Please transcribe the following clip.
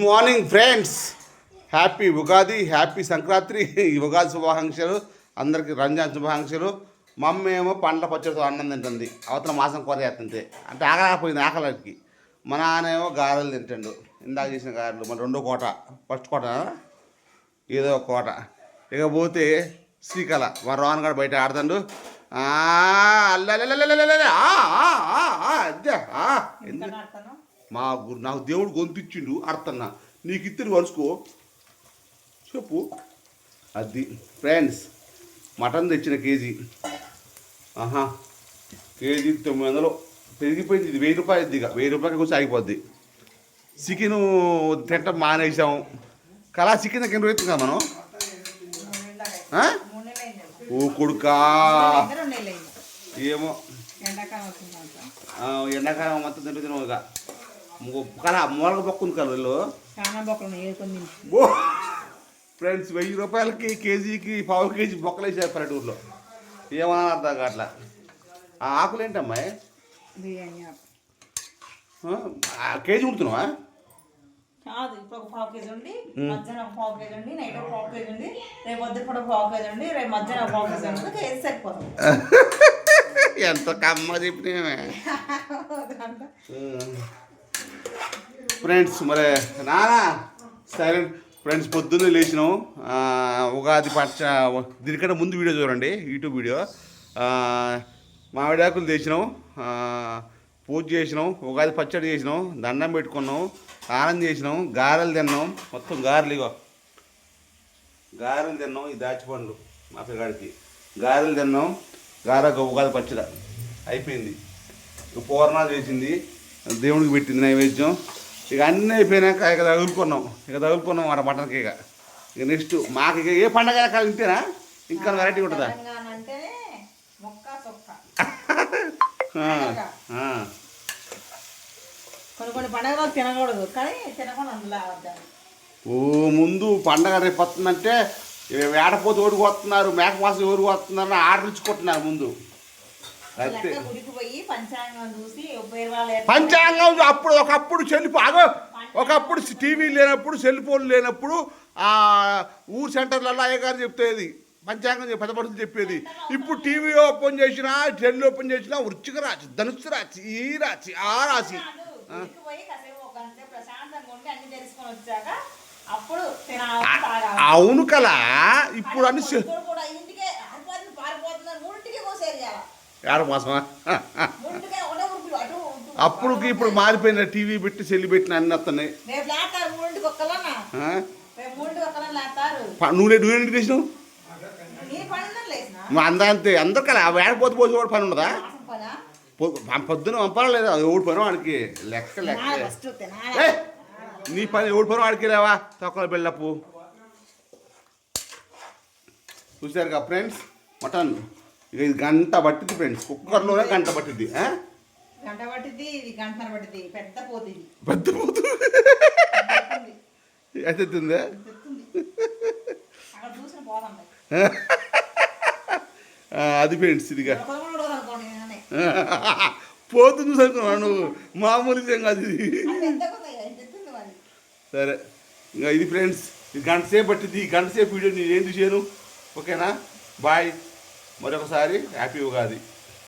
Morning friends. Happy Ugadi happy Sankranti ఈ ఉగాది శుభాకాంక్షలు. అందరికీ రంజాన్ శుభాకాంక్షలు. మా అమ్మ ఏమో పండ్ల పచ్చడితో అన్నం తింటుంది. అవతల మాసం కూర చేస్తుంది అంటే ఆకలిపోయింది ఆకలికి. మా నాన్న ఏమో గారెలు తింటాడు. ఇందాక చేసిన గారెలు. మన రెండో కోట. ఫస్ట్ కోట ఏదో ఒక కోట. ఇక పోతే శ్రీకళ. మా రోహన్ గారు బయట ఆడుతాడు. ఆ, మా నాకు దేవుడు గొంతిచ్చిండు అర్థన్నా. నీకు ఇద్దరు వరుసుకో చెప్పు. అది ఫ్రెండ్స్ మటన్ తెచ్చిన కేజీ. ఆహా. కేజీ తొమ్మిది వందలు. పెరిగిపోయింది ఇది. వెయ్యి రూపాయలు ఇక. వెయ్యి రూపాయలకి వచ్చి ఆగిపోద్ది. చికెన్ తింటాం మానేసాం కళా చికెన్ దగ్గర కదా మనం? ఓ కొడుకా. ఏమో. ఎండాకాలం మొత్తం ఇక. ము- కళ బొక్కలు ఏరుకొని ఓ! ఫ్రెండ్స్ వెయ్యి రూపాయలకి కేజీకి పావు కేజీ బొక్కలు వేసారు పల్లెటూరులో. ఏమన్నా అర్థం కావట్లా? ఆ ఆకులు ఏంటమ్మాయి ఆ, కేజీ ఉడుతున్నావా? కాదు ఇప్పుడు ఒక పావు కేజీ ఉండి మధ్యాహ్నం ఒక పావు కేజీ ఉండి నైట్ ఒక పావు కేజీ ఉండి రేపు పొద్దున కూడా ఒక పావు కేజీ ఉండి రేపు మధ్యాహ్నం ఒక పావు కేజీ ఉండి కేజీ సరిపోతుంది ఎంత కమ్మ చెప్పినామే ఫ్రెండ్స్ మరి నానా సైలెంట్ ఫ్రెండ్స్ పొద్దున్నే లేచినాం ఉగాది పచ్చ దీనికంటే ముందు వీడియో చూడండి యూట్యూబ్ వీడియో. మామిడాకులు తెచ్చినాం పూజ చేసినాం ఉగాది పచ్చడి చేసినాం దండం పెట్టుకున్నాం స్నానం చేసినాం గారెలు తిన్నాం మొత్తం గారెలు ఇగో. గారెలు తిన్నాం ఈ దాచిపండు మా పిల్లగాడికి. గారెలు తిన్నాం గారె ఉగాది పచ్చడి అయిపోయింది. పూర్ణాలు చేసింది దేవుడికి పెట్టింది నైవేద్యం. ఇక అన్నీ అయిపోయినాక ఇక తగులుకున్నాం. ఇక తగులుకున్నాం మాట మటన్కి ఇక. ఇక నెక్స్ట్ మాకు ఇక ఏ పండగ కాదు ఇంతేనా? ఇంకా వెరైటీ ఉంటుందా. కొన్ని కొన్ని పండుగలు తినకూడదు కానీ తినకుండా ఓ ముందు పండగ రేపు వస్తుందంటే వేడపోతే ఓడికి వస్తున్నారు మేకమాసం ఓడికి వస్తున్నారు ఆర్డర్ ఇచ్చుకుంటున్నారు ముందు అంతే లెక్క గుడికి పోయి పంచాంగం అప్పుడు ఒకప్పుడు సెల్ అగో ఒకప్పుడు టీవీ లేనప్పుడు సెల్ ఫోన్ లేనప్పుడు ఆ ఊరు సెంటర్లలో అయ్యగారు చెప్పేది. పంచాంగం పెద్ద మనుషులు చెప్పేది. ఇప్పుడు టీవీ ఓపెన్ చేసినా సెల్ ఓపెన్ చేసినా వృచ్చిక రాశి ధనుసు రాశి ఈ రాశి ఆ రాశి. తాగాలి అవును కలా. ఇప్పుడు అన్ని ఇవాళ. ఏడ మాసమా మూడింటికే ఒకటే ఉరుకులు అటు ఇటు. అప్పుడు ఇప్పుడు మారిపోయిన టీవీ పెట్టి సెల్ పెట్టిన అన్ని వస్తున్నాయి. నువ్వు నువ్వు ఏంటి చేసినావు అందా అంతే అందరు కదా వేడపోతే పోతే కూడా పని ఉండదా? పొద్దున పంపాలా లేదా? ఎవడు పని వాడికి? లెక్క లెక్క. నీ పని ఎవడు పని వాడికి లేవా? తొక్కల బెల్లపు చూసారుగా ఫ్రెండ్స్ మటన్. ఇక ఇది గంట పట్టింది ఫ్రెండ్స్. కుక్కర్లోనే గంట పట్టింది? గంట పట్టింది ఇది గంటన్నర పట్టింది పెద్ద పోతుంది పెద్ద ఎంత ఎత్తుందా చూసిన అది ఫ్రెండ్స్ ఇదిగా. పోతుంది అనుకున్నాను నువ్వు మామూలు విషయం కాదు ఇది. సరే ఇంకా ఇది ఫ్రెండ్స్ ఇది గంట సేపు పట్టింది గంట సేపు వీడియో నేను ఏం చేయను? ఓకేనా? బాయ్. మరొకసారి హ్యాపీ ఉగాది.